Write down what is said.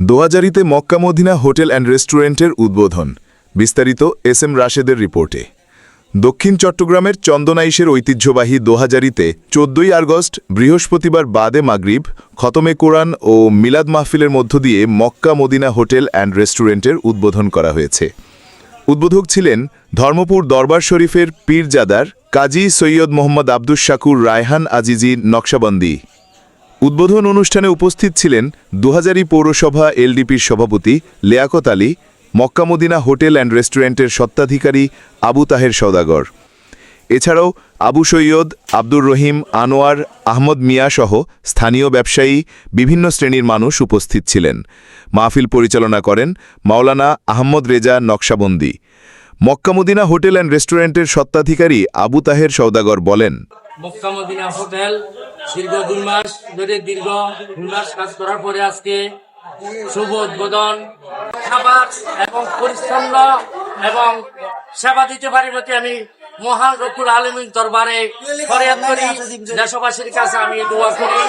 দোয়াজারিতে Mecca Medina hotel and রেস্টুরেন্টের উদ্বোধন। বিস্তারিত এস এম রাশেদের রিপোর্টে। দক্ষিণ চট্টগ্রামের চন্দনাইশের ঐতিহ্যবাহী দোহাজারিতে চোদ্দই আগস্ট বৃহস্পতিবার বাদে মাগরিব, খতমে কোরআন ও মিলাদ মাহফিলের মধ্য দিয়ে মক্কা মদিনা হোটেল অ্যান্ড রেস্টুরেন্টের উদ্বোধন করা হয়েছে। উদ্বোধক ছিলেন ধর্মপুর দরবার শরীফের পীরজাদার কাজী সৈয়দ মোহাম্মদ আব্দুস শাকুর রায়হান আজিজি নকশাবন্দি। উদ্বোধন অনুষ্ঠানে উপস্থিত ছিলেন দুহাজারি পৌরসভা এলডিপির সভাপতি Liaquat Ali Mecca Medina hotel and রেস্টুরেন্টের সত্ত্বাধিকারী আবু তাহের সওদাগর। এছাড়াও আবু সৈয়দ আব্দুর রহিম আনোয়ার, আহমদ মিয়া সহ স্থানীয় ব্যবসায়ী, বিভিন্ন শ্রেণির মানুষ উপস্থিত ছিলেন। মাহফিল পরিচালনা করেন মাওলানা আহমদ রেজা নকশাবন্দি। মক্কামদিনা হোটেল অ্যান্ড রেস্টুরেন্টের সত্ত্বাধিকারী আবু তাহের সওদাগর বলেন, মক্কা মদিনা হোটেল দীর্ঘ দুই মাস ধরে দীর্ঘ দুই মাস কাজ করার পরে আজকে শুভ উদ্বোধন। খাবার এবং পরিচ্ছন্ন এবং সেবা দিতে পারি বলতে আমি মহান রকুল আলমীর দরবারে দেশবাসীর কাছে আমি দোয়া করি।